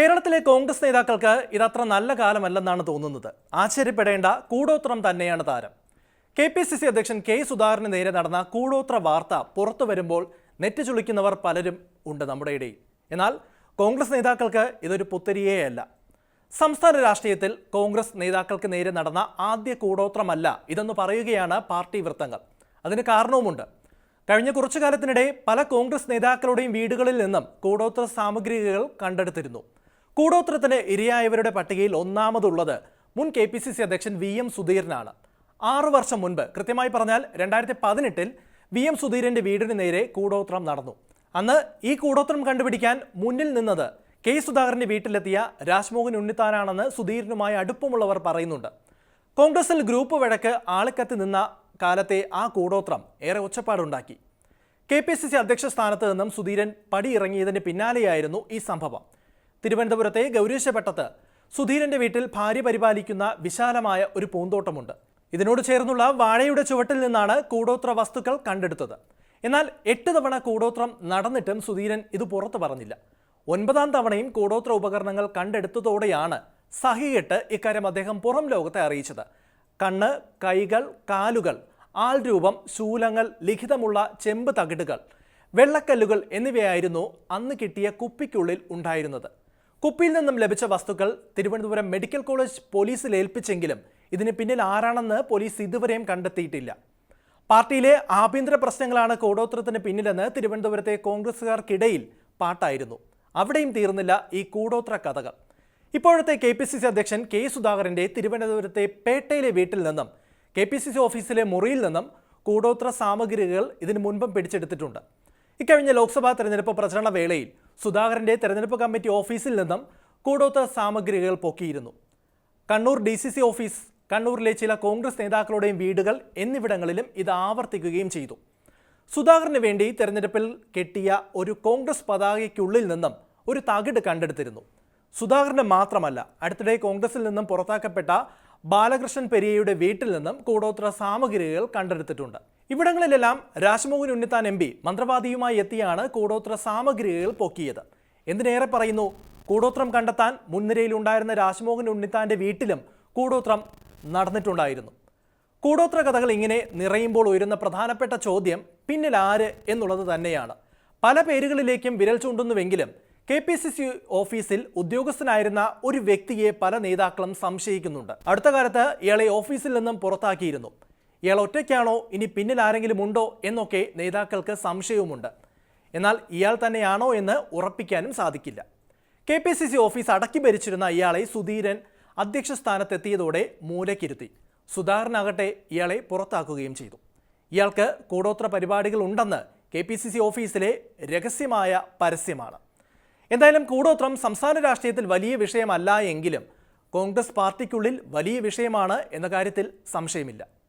കേരളത്തിലെ കോൺഗ്രസ് നേതാക്കൾക്ക് ഇതത്ര നല്ല കാലമല്ലെന്നാണ് തോന്നുന്നത്. ആശ്ചര്യപ്പെടേണ്ട കൂടോത്രം തന്നെയാണ് താരം. കെ പി സി സി അധ്യക്ഷൻ കെ സുധാകരന് നേരെ നടന്ന കൂടോത്ര വാർത്ത പുറത്തു വരുമ്പോൾ നെറ്റ് ചുളിക്കുന്നവർ പലരും ഉണ്ട് നമ്മുടെ ഇടയിൽ. എന്നാൽ കോൺഗ്രസ് നേതാക്കൾക്ക് ഇതൊരു പുത്തരിയേയല്ല സംസ്ഥാന രാഷ്ട്രീയത്തിൽ കോൺഗ്രസ് നേതാക്കൾക്ക് നേരെ നടന്ന ആദ്യ കൂടോത്രമല്ല ഇതെന്ന് പറയുകയാണ് പാർട്ടി വൃത്തങ്ങൾ. അതിന് കാരണവുമുണ്ട്. കഴിഞ്ഞ കുറച്ചു കാലത്തിനിടെ പല കോൺഗ്രസ് നേതാക്കളുടെയും വീടുകളിൽ നിന്നും കൂടോത്ര സാമഗ്രികൾ കണ്ടെടുത്തിരുന്നു. കൂടോത്രത്തിന് ഇരയായവരുടെ പട്ടികയിൽ ഒന്നാമതുള്ളത് മുൻ കെ പി സി സി അധ്യക്ഷൻ വി എം സുധീരനാണ്. ആറു വർഷം മുൻപ് കൃത്യമായി പറഞ്ഞാൽ രണ്ടായിരത്തി പതിനെട്ടിൽ വി എം സുധീരന്റെ വീടിന് നേരെ കൂടോത്രം നടന്നു. അന്ന് ഈ കൂടോത്രം കണ്ടുപിടിക്കാൻ മുന്നിൽ നിന്നത് കെ സുധാകരന്റെ വീട്ടിലെത്തിയ രാജ്മോഹൻ ഉണ്ണിത്താനാണെന്ന് സുധീരനുമായി അടുപ്പമുള്ളവർ പറയുന്നുണ്ട്. കോൺഗ്രസിൽ ഗ്രൂപ്പ് വഴക്ക് ആളിക്കത്തി നിന്ന കാലത്തെ ആ കൂടോത്രം ഏറെ ഒച്ചപ്പാടുണ്ടാക്കി. കെ പി സി സി അധ്യക്ഷ സ്ഥാനത്ത് നിന്നും സുധീരൻ പടിയിറങ്ങിയതിന് പിന്നാലെയായിരുന്നു ഈ സംഭവം. തിരുവനന്തപുരത്തെ ഗൗരീശപട്ടത്ത് സുധീരന്റെ വീട്ടിൽ ഭാര്യ പരിപാലിക്കുന്ന വിശാലമായ ഒരു പൂന്തോട്ടമുണ്ട്. ഇതിനോട് ചേർന്നുള്ള വാഴയുടെ ചുവട്ടിൽ നിന്നാണ് കൂടോത്ര വസ്തുക്കൾ കണ്ടെടുത്തത്. എന്നാൽ എട്ട് തവണ കൂടോത്രം നടന്നിട്ടും സുധീരൻ ഇത് പുറത്തു പറഞ്ഞില്ല. ഒൻപതാം തവണയും കൂടോത്ര ഉപകരണങ്ങൾ കണ്ടെടുത്തതോടെയാണ് സഹിയിട്ട് ഇക്കാര്യം അദ്ദേഹം പുറം ലോകത്തെ അറിയിച്ചത്. കണ്ണ് കൈകൾ കാലുകൾ ആൾ രൂപം ശൂലങ്ങൾ ലിഖിതമുള്ള ചെമ്പ് തകിടുകൾ വെള്ളക്കല്ലുകൾ എന്നിവയായിരുന്നു അന്ന് കിട്ടിയ കുപ്പിക്കുള്ളിൽ ഉണ്ടായിരുന്നത്. കുപ്പിയിൽ നിന്നും ലഭിച്ച വസ്തുക്കൾ തിരുവനന്തപുരം മെഡിക്കൽ കോളേജ് പോലീസിൽ ഏൽപ്പിച്ചെങ്കിലും ഇതിന് പിന്നിൽ ആരാണെന്ന് പോലീസ് ഇതുവരെയും കണ്ടെത്തിയിട്ടില്ല. പാർട്ടിയിലെ ആഭ്യന്തര പ്രശ്നങ്ങളാണ് കൂടോത്രത്തിന് പിന്നിലെന്ന് തിരുവനന്തപുരത്തെ കോൺഗ്രസുകാർക്കിടയിൽ പാട്ടായിരുന്നു. അവിടെയും തീർന്നില്ല ഈ കൂടോത്ര കഥകൾ. ഇപ്പോഴത്തെ കെ പി സി സി അധ്യക്ഷൻ കെ സുധാകരന്റെ തിരുവനന്തപുരത്തെ പേട്ടയിലെ വീട്ടിൽ നിന്നും കെ പി സി സി ഓഫീസിലെ മുറിയിൽ നിന്നും കൂടോത്ര സാമഗ്രികൾ ഇതിനു മുൻപും പിടിച്ചെടുത്തിട്ടുണ്ട്. ഇക്കഴിഞ്ഞ ലോക്സഭാ തെരഞ്ഞെടുപ്പ് പ്രചരണ വേളയിൽ സുധാകരന്റെ തെരഞ്ഞെടുപ്പ് കമ്മിറ്റി ഓഫീസിൽ നിന്നും കൂടോത്ത സാമഗ്രികൾ പൊക്കിയിരുന്നു. Kannur D C C office കണ്ണൂരിലെ ചില കോൺഗ്രസ് നേതാക്കളുടെയും വീടുകൾ എന്നിവിടങ്ങളിലും ഇത് ആവർത്തിക്കുകയും ചെയ്തു. സുധാകരന് വേണ്ടി തെരഞ്ഞെടുപ്പിൽ കെട്ടിയ ഒരു കോൺഗ്രസ് പതാകയ്ക്കുള്ളിൽ നിന്നും ഒരു തകിട് കണ്ടെടുത്തിരുന്നു. സുധാകരന് മാത്രമല്ല അടുത്തിടെ കോൺഗ്രസിൽ നിന്നും പുറത്താക്കപ്പെട്ട ബാലകൃഷ്ണൻ പെരിയയുടെ വീട്ടിൽ നിന്നും കൂടോത്ര സാമഗ്രികൾ കണ്ടെടുത്തിട്ടുണ്ട്. ഇവിടങ്ങളിലെല്ലാം രാജ്മോഹൻ ഉണ്ണിത്താൻ എം പി മന്ത്രവാദിയുമായി എത്തിയാണ് കൂടോത്ര സാമഗ്രികൾ പൊക്കിയത്. എന്തിനേറെ പറയുന്നു? കൂടോത്രം കണ്ടെത്താൻ മുൻനിരയിലുണ്ടായിരുന്ന രാജ്മോഹൻ ഉണ്ണിത്താന്റെ വീട്ടിലും കൂടോത്രം നടന്നിട്ടുണ്ടായിരുന്നു. കൂടോത്ര കഥകൾ ഇങ്ങനെ നിറയുമ്പോൾ ഉയരുന്ന പ്രധാനപ്പെട്ട ചോദ്യം പിന്നിൽ ആര് എന്നുള്ളത് തന്നെയാണ്. പല പേരുകളിലേക്കും വിരൽ ചൂണ്ടുന്നുവെങ്കിലും കെ പി സി സി ഓഫീസിൽ ഉദ്യോഗസ്ഥനായിരുന്ന ഒരു വ്യക്തിയെ പല നേതാക്കളും സംശയിക്കുന്നുണ്ട്. അടുത്ത കാലത്ത് ഇയാളെ ഓഫീസിൽ നിന്നും പുറത്താക്കിയിരുന്നു. ഇയാൾ ഒറ്റയ്ക്കാണോ? ഇനി പിന്നിൽ ആരെങ്കിലും ഉണ്ടോ? എന്നൊക്കെ നേതാക്കൾക്ക് സംശയവുമുണ്ട്. എന്നാൽ ഇയാൾ തന്നെയാണോ എന്ന് ഉറപ്പിക്കാനും സാധിക്കില്ല. K P C C office അടക്കി ഭരിച്ചിരുന്ന ഇയാളെ സുധീരൻ അധ്യക്ഷ സ്ഥാനത്തെത്തിയതോടെ മൂലക്കിരുത്തി. സുധാകരനാകട്ടെ ഇയാളെ പുറത്താക്കുകയും ചെയ്തു. ഇയാൾക്ക് കൂടോത്ര പരിപാടികൾ ഉണ്ടെന്ന് കെ പി സി സി ഓഫീസിലെ രഹസ്യമായ പരസ്യമാണ്. എന്തായാലും കൂടോത്രം സംസ്ഥാന രാഷ്ട്രീയത്തിൽ വലിയ വിഷയമല്ല എങ്കിലും കോൺഗ്രസ് പാർട്ടിക്കുള്ളിൽ വലിയ വിഷയമാണ് എന്ന കാര്യത്തിൽ സംശയമില്ല.